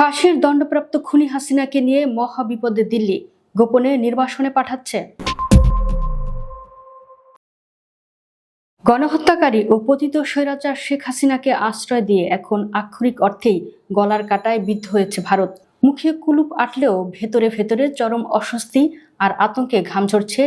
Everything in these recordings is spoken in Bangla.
ফাঁসির দণ্ডপ্রাপ্ত খুনি হাসিনাকে নিয়ে মহাবিপদে দিল্লি, গোপনে নির্বাসনে পাঠাচ্ছে। গণহত্যাকারী ও পতিত স্বৈরাচার শেখ হাসিনাকে আশ্রয় দিয়ে এখন আক্ষরিক অর্থেই গলার কাটায় বিদ্ধ হয়েছে ভারত। মুখে কুলুপ আটলেও ভেতরে ভেতরে চরম অস্বস্তি আর আতঙ্কে ঘাম ঝরছে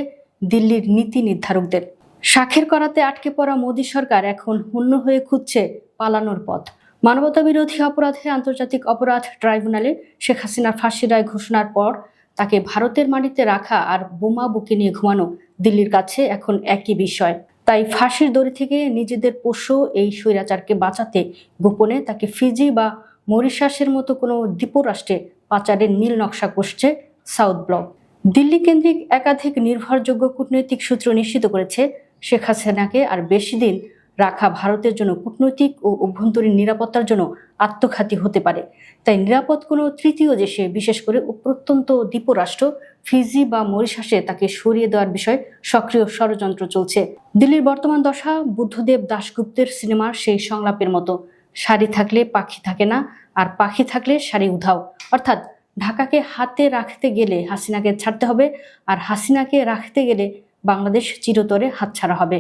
দিল্লির নীতি নির্ধারকদের। শাখের করাতে আটকে পড়া মোদী সরকার এখন হন্য হয়ে খুঁজছে পালানোর পথ। মানবতা বিরোধী অপরাধে আন্তর্জাতিক অপরাধ ট্রাইব্যুনালে শেখ হাসিনার ফাঁসি রায় ঘোষণার পর তাকে ভারতের মাটিতে রাখা আর বোমা বুকে নিয়ে ঘুমানো দিল্লির কাছে এখন একই বিষয়। তাই ফাঁসির দড়ি থেকে নিজেদের পোষ্য এই স্বৈরাচারকে বাঁচাতে গোপনে তাকে ফিজি বা মরিশাসের মতো কোনো দ্বীপরাষ্ট্রে পাচারের নীল নকশা কষছে সাউথ ব্লক। দিল্লি কেন্দ্রিক একাধিক নির্ভরযোগ্য কূটনৈতিক সূত্র নিশ্চিত করেছে শেখ হাসিনাকে আর বেশি দিন রাখা ভারতের জন্য কূটনৈতিক ও অভ্যন্তরীণ নিরাপত্তার জন্য আত্মঘাতী হতে পারে। তাই নিরাপদ কোনো তৃতীয় দেশে, বিশেষ করে প্রত্যন্ত দ্বীপরাষ্ট্র, ফিজি বা মরিশাসে তাকে সরিয়ে দেওয়ার বিষয়ে সক্রিয় ষড়যন্ত্র চলছে। দিল্লির বর্তমান দশা, বুদ্ধদেব দাশগুপ্তের সিনেমার সেই সংলাপের মতো। শাড়ি থাকলে পাখি থাকে না, আর পাখি থাকলে শাড়ি উধাও। অর্থাৎ ঢাকাকে হাতে রাখতে গেলে হাসিনাকে ছাড়তে হবে, আর হাসিনাকে রাখতে গেলে বাংলাদেশ চিরতরে হাতছাড়া হবে।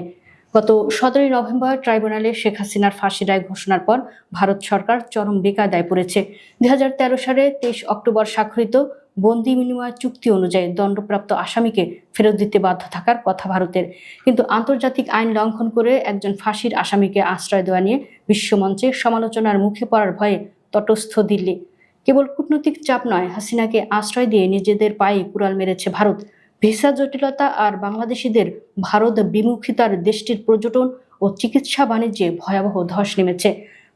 গত সতেরোই নভেম্বর ট্রাইব্যুনালে শেখ হাসিনার ফাঁসি রায় ঘোষণার পর ভারত সরকার চরম বেকায়দায় পড়েছে। দুই সালে তেইশ অক্টোবর স্বাক্ষরিত বন্দি বিনিময় চুক্তি অনুযায়ী দণ্ডপ্রাপ্ত আসামিকে ফেরত দিতে বাধ্য থাকার কথা ভারতের। কিন্তু আন্তর্জাতিক আইন লঙ্ঘন করে একজন ফাঁসির আসামিকে আশ্রয় দেওয়া নিয়ে বিশ্বমঞ্চে সমালোচনার মুখে পড়ার ভয়ে তটস্থ দিল্লি। কেবল কূটনৈতিক চাপ নয়, হাসিনাকে আশ্রয় দিয়ে নিজেদের পায়ে কুড়াল মেরেছে ভারত। ভিসা জটিলতা আর বাংলাদেশিদের ভারত বিমুখিতার দেশটির পর্যটন ও চিকিৎসা বাণিজ্যে ভয়াবহ ধস নেমেছে।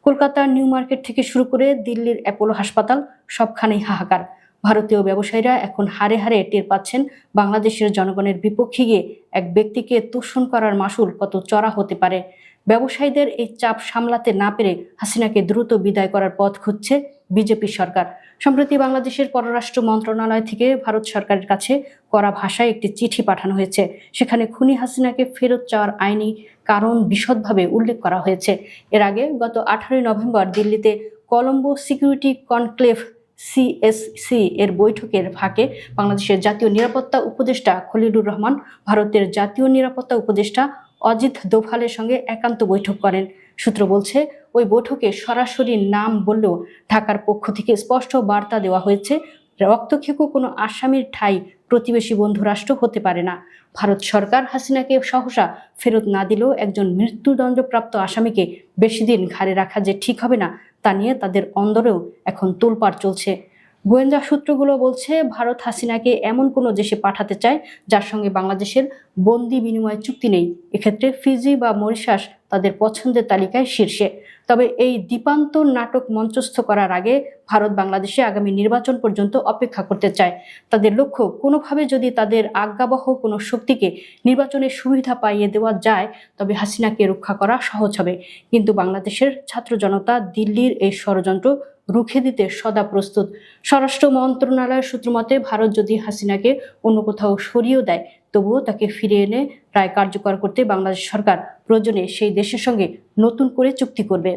কলকাতার নিউ মার্কেট থেকে শুরু করে দিল্লির অ্যাপোলো হাসপাতাল সবখানেই হাহাকার। ভারতীয় ব্যবসায়ীরা এখন হারে হারে টের পাচ্ছেন বাংলাদেশের জনগণের বিপক্ষে গিয়ে এক ব্যক্তিকে তোষণ করার মাসুল কত চড়া হতে পারে। ব্যবসায়ীদের এই চাপ সামলাতে না পেরে হাসিনাকে দ্রুত বিদায় করার পথ খুঁজছে বিজেপি সরকার। সম্প্রতি বাংলাদেশের পররাষ্ট্র মন্ত্রণালয় থেকে ভারত সরকারের কাছে করা ভাষায় একটি চিঠি পাঠানো হয়েছে। সেখানে খুনি হাসিনাকে ফেরত চাওয়ার আইনি কারণ বিশদভাবে উল্লেখ করা হয়েছে। এর আগে গত আঠারোই নভেম্বর দিল্লিতে কলম্বো সিকিউরিটি কনক্লেভ সিএসসি এর বৈঠকের ফাঁকে বাংলাদেশের জাতীয় নিরাপত্তা উপদেষ্টা খলিলুর রহমান, ভারতের জাতীয় নিরাপত্তা উপদেষ্টা অজিত দোভালের সঙ্গে একান্ত বৈঠক করেন। সূত্র বলছে, ওই বৈঠকে সরাসরি নাম বললেও ঢাকার পক্ষ থেকে স্পষ্ট বার্তা দেওয়া হয়েছে রক্তক্ষেকো কোনো আসামির ঠাই প্রতিবেশী বন্ধু রাষ্ট্র হতে পারে না। ভারত সরকার হাসিনাকে সহসা ফেরত না দিলেও একজন মৃত্যুদণ্ডপ্রাপ্ত আসামিকে বেশি দিন ঘাড়ে রাখা যে ঠিক হবে না, তা নিয়ে তাদের অন্দরেও এখন তোলপাড় চলছে। গোয়েন্দা সূত্রগুলো বলছে, ভারত হাসিনাকে এমন কোনো দেশে পাঠাতে চায় যার সঙ্গে বাংলাদেশের বন্দি বিনিময় চুক্তি নেই। এক্ষেত্রে ফিজি বা মরিশাস তাদের পছন্দের তালিকায় শীর্ষে। তবে এই দ্বীপান্তর নাটক মঞ্চস্থ করার আগে ভারত বাংলাদেশে আগামী নির্বাচন পর্যন্ত অপেক্ষা করতে চায়। তাদের লক্ষ্য, কোনোভাবে যদি তাদের আজ্ঞাবহ কোনো শক্তিকে নির্বাচনের সুবিধা পাইয়ে দেওয়া যায়, তবে হাসিনাকে রক্ষা করা সহজ হবে। কিন্তু বাংলাদেশের ছাত্র জনতা দিল্লির এই ষড়যন্ত্র রুখে দিতে সদা প্রস্তুত। স্বরাষ্ট্র মন্ত্রণালয়ের সূত্রমতে, ভারত যদি হাসিনাকে অন্য কোথাও সরিয়েও দেয় তবুও তাকে ফিরে এনে রায় কার্যকর করতে বাংলাদেশ সরকার প্রয়োজনে সেই দেশের সঙ্গে নতুন করে চুক্তি করবে।